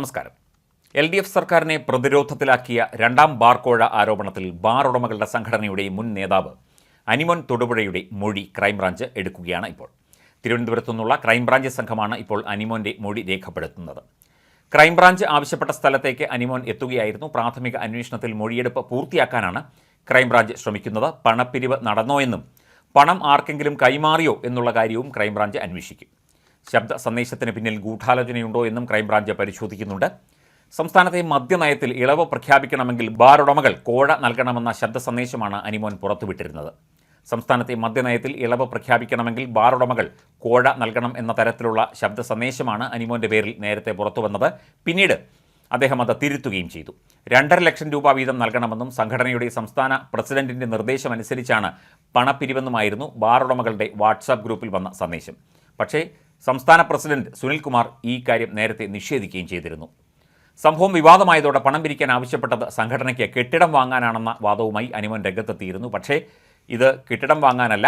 നമസ്കാരം. L D F സർക്കാരിനെ പ്രതിരോധത്തിലാക്കിയ രണ്ടാം ബാർ കോഴ ആരോപണത്തിൽ ബാർ ഉടമകളുടെ സംഘടനയുടെ മുൻ നേതാവ് അനിമോൻ തൊടുപുഴയുടെ മൊഴി ക്രൈംബ്രാഞ്ച് എടുക്കുകയാണ് ഇപ്പോൾ. തിരുവനന്തപുരത്തു നിന്നുള്ള ക്രൈംബ്രാഞ്ച് സംഘമാണ് ഇപ്പോൾ അനിമോന്റെ മൊഴി രേഖപ്പെടുത്തുന്നത്. ക്രൈംബ്രാഞ്ച് ആവശ്യപ്പെട്ട സ്ഥലത്തേക്ക് അനിമോൻ എത്തുകയായിരുന്നു. പ്രാഥമിക അന്വേഷണത്തിൽ മൊഴിയെടുപ്പ് പൂർത്തിയാക്കാനാണ് ക്രൈംബ്രാഞ്ച് ശ്രമിക്കുന്നത്. പണപ്പിരിവ് നടന്നോ എന്നും പണം ആർക്കെങ്കിലും കൈമാറിയോ എന്നുള്ള കാര്യവും ക്രൈംബ്രാഞ്ച് അന്വേഷിക്കും. ശബ്ദ സന്ദേശത്തിന് പിന്നിൽ ഗൂഢാലോചനയുണ്ടോ എന്നും ക്രൈംബ്രാഞ്ച് പരിശോധിക്കുന്നുണ്ട്. സംസ്ഥാനത്തെ മദ്യനയത്തിൽ ഇളവ് പ്രഖ്യാപിക്കണമെങ്കിൽ ബാർ ഉടമകൾ കോഴ നൽകണമെന്ന ശബ്ദ സന്ദേശമാണ് അനിമോൻ പുറത്തുവിട്ടിരുന്നത്. സംസ്ഥാനത്തെ മദ്യനയത്തിൽ ഇളവ് പ്രഖ്യാപിക്കണമെങ്കിൽ ബാർ ഉടമകൾ കോഴ നൽകണം എന്ന തരത്തിലുള്ള ശബ്ദ സന്ദേശമാണ് അനിമോന്റെ പേരിൽ നേരത്തെ പുറത്തുവന്നത്. പിന്നീട് അദ്ദേഹം അത് തിരുത്തുകയും ചെയ്തു. രണ്ടര ലക്ഷം രൂപ വീതം നൽകണമെന്നും സംഘടനയുടെ സംസ്ഥാന പ്രസിഡന്റിന്റെ നിർദ്ദേശമനുസരിച്ചാണ് പണപ്പിരിവെന്നുമായിരുന്നു ബാർ ഉടമകളുടെ വാട്സാപ്പ് ഗ്രൂപ്പിൽ വന്ന സന്ദേശം. പക്ഷേ സംസ്ഥാന പ്രസിഡന്റ് സുനിൽകുമാർ ഈ കാര്യം നേരത്തെ നിഷേധിക്കുകയും ചെയ്തിരുന്നു. സംഭവം വിവാദമായതോടെ പണം പിരിക്കാൻ ആവശ്യപ്പെട്ടത് സംഘടനയ്ക്ക് കെട്ടിടം വാങ്ങാനാണെന്ന വാദവുമായി അനിമൻ രംഗത്തെത്തിയിരുന്നു. പക്ഷേ ഇത് കെട്ടിടം വാങ്ങാനല്ല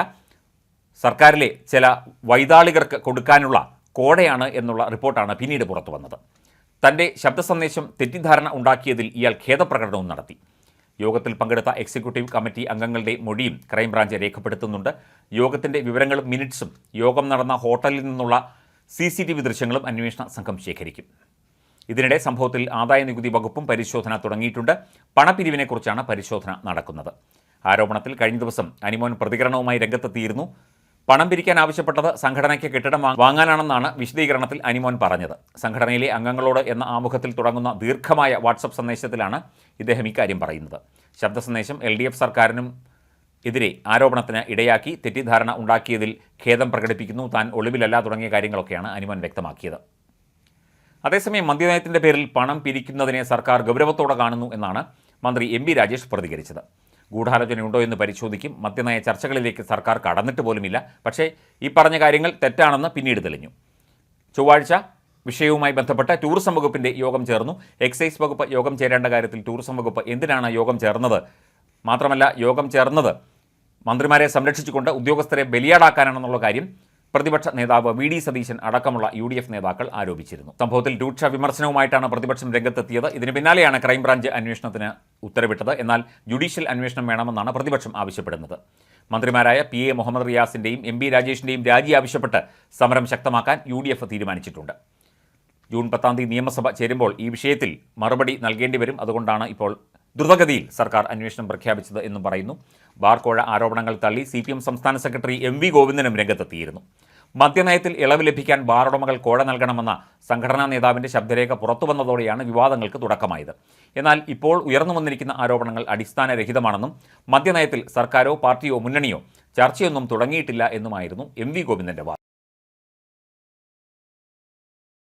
സർക്കാരിലെ ചില വൈതാളികർക്ക് കൊടുക്കാനുള്ള കോടയാണ് എന്നുള്ള റിപ്പോർട്ടാണ് പിന്നീട് പുറത്തു വന്നത് തന്റെ ശബ്ദ സന്ദേശം തെറ്റിദ്ധാരണ ഉണ്ടാക്കിയതിൽ ഇയാൾ ഖേദപ്രകടനവും നടത്തി. യോഗത്തിൽ പങ്കെടുത്ത എക്സിക്യൂട്ടീവ് കമ്മിറ്റി അംഗങ്ങളുടെ മൊഴിയും ക്രൈംബ്രാഞ്ച് രേഖപ്പെടുത്തുന്നുണ്ട്. യോഗത്തിന്റെ വിവരങ്ങളും മിനിറ്റ്സും യോഗം നടന്ന ഹോട്ടലിൽ നിന്നുള്ള സി സി ടി വി ദൃശ്യങ്ങളും അന്വേഷണ സംഘം ശേഖരിക്കും. ഇതിനിടെ സംഭവത്തിൽ ആദായ നികുതി വകുപ്പും പരിശോധന തുടങ്ങിയിട്ടുണ്ട്. പണപിരിവിനെക്കുറിച്ചാണ് പരിശോധന നടക്കുന്നത്. ആരോപണത്തിൽ കഴിഞ്ഞ ദിവസം അനിമോൻ പ്രതികരണവുമായി രംഗത്തെത്തിയിരുന്നു. പണം പിരിക്കാൻ ആവശ്യപ്പെട്ടത് സംഘടനയ്ക്ക് കെട്ടിടം വാങ്ങാനാണെന്നാണ് വിശദീകരണത്തിൽ അനിമോൻ പറഞ്ഞത്. സംഘടനയിലെ അംഗങ്ങളോട് എന്ന ആമുഖത്തിൽ തുടങ്ങുന്ന ദീർഘമായ വാട്സപ്പ് സന്ദേശത്തിലാണ് ഇദ്ദേഹം ഇക്കാര്യം പറയുന്നത്. ശബ്ദ സന്ദേശം എൽ ഡി എഫ് സർക്കാരിനും എതിരെ ആരോപണത്തിന് ഇടയാക്കി തെറ്റിദ്ധാരണ ഉണ്ടാക്കിയതിൽ ഖേദം പ്രകടിപ്പിക്കുന്നു. താൻ ഒളിവിലല്ല തുടങ്ങിയ കാര്യങ്ങളൊക്കെയാണ് അനിമോൻ വ്യക്തമാക്കിയത്. അതേസമയം മദ്യനയത്തിന്റെ പേരിൽ പണം പിരിക്കുന്നതിനെ സർക്കാർ ഗൗരവത്തോടെ കാണുന്നു എന്നാണ് മന്ത്രി എം രാജേഷ് പ്രതികരിച്ചത്. ഗൂഢാലോചനയുണ്ടോ എന്ന് പരിശോധിക്കും. മദ്യനയ ചർച്ചകളിലേക്ക് സർക്കാർ കടന്നിട്ട് പോലുമില്ല. പക്ഷേ ഈ പറഞ്ഞ കാര്യങ്ങൾ തെറ്റാണെന്ന് പിന്നീട് തെളിഞ്ഞു. ചൊവ്വാഴ്ച വിഷയവുമായി ബന്ധപ്പെട്ട് ടൂറിസം വകുപ്പിന്റെ യോഗം ചേർന്നു. എക്സൈസ് വകുപ്പ് യോഗം ചേരേണ്ട കാര്യത്തിൽ ടൂറിസം വകുപ്പ് എന്തിനാണ് യോഗം ചേർന്നത്? മാത്രമല്ല യോഗം ചേർന്നത് മന്ത്രിമാരെ സംരക്ഷിച്ചുകൊണ്ട് ഉദ്യോഗസ്ഥരെ ബലിയാടാക്കാനാണെന്നുള്ള കാര്യം പ്രതിപക്ഷ നേതാവ് വി ഡി സതീശൻ അടക്കമുള്ള യു ഡി എഫ് നേതാക്കൾ ആരോപിച്ചിരുന്നു. സംഭവത്തിൽ രൂക്ഷ വിമർശനവുമായിട്ടാണ് പ്രതിപക്ഷം രംഗത്തെത്തിയത്. ഇതിന് പിന്നാലെയാണ് ക്രൈംബ്രാഞ്ച് അന്വേഷണത്തിന് ഉത്തരവിട്ടത്. എന്നാൽ ജുഡീഷ്യൽ അന്വേഷണം വേണമെന്നാണ് പ്രതിപക്ഷം ആവശ്യപ്പെടുന്നത്. മന്ത്രിമാരായ പി എ മുഹമ്മദ് റിയാസിന്റെയും എം ബി രാജേഷിന്റെയും രാജി ആവശ്യപ്പെട്ട് സമരം ശക്തമാക്കാൻ യു ഡി എഫ് തീരുമാനിച്ചിട്ടുണ്ട്. ജൂൺ പത്താം തീയതി നിയമസഭ ചേരുമ്പോൾ ഈ വിഷയത്തിൽ മറുപടി നൽകേണ്ടി വരും. അതുകൊണ്ടാണ് ഇപ്പോൾ ദ്രുതഗതിയിൽ സർക്കാർ അന്വേഷണം പ്രഖ്യാപിച്ചത് എന്നും പറയുന്നു. ബാർക്കോഴ ആരോപണങ്ങൾ തള്ളി സി സംസ്ഥാന സെക്രട്ടറി എം വി ഗോവിന്ദനും രംഗത്തെത്തിയിരുന്നു. മദ്യനയത്തിൽ ഇളവ് ലഭിക്കാൻ ബാറുടമകൾ കോഴ നൽകണമെന്ന സംഘടനാ നേതാവിന്റെ ശബ്ദരേഖ പുറത്തു വന്നതോടെയാണ് വിവാദങ്ങൾക്ക് തുടക്കമായത്. എന്നാൽ ഇപ്പോൾ ഉയർന്നു വന്നിരിക്കുന്ന ആരോപണങ്ങൾ അടിസ്ഥാനരഹിതമാണെന്നും മദ്യനയത്തിൽ സർക്കാരോ പാർട്ടിയോ മുന്നണിയോ ചർച്ചയൊന്നും തുടങ്ങിയിട്ടില്ല എന്നുമായിരുന്നു എം വി ഗോവിന്ദന്റെ വാദം.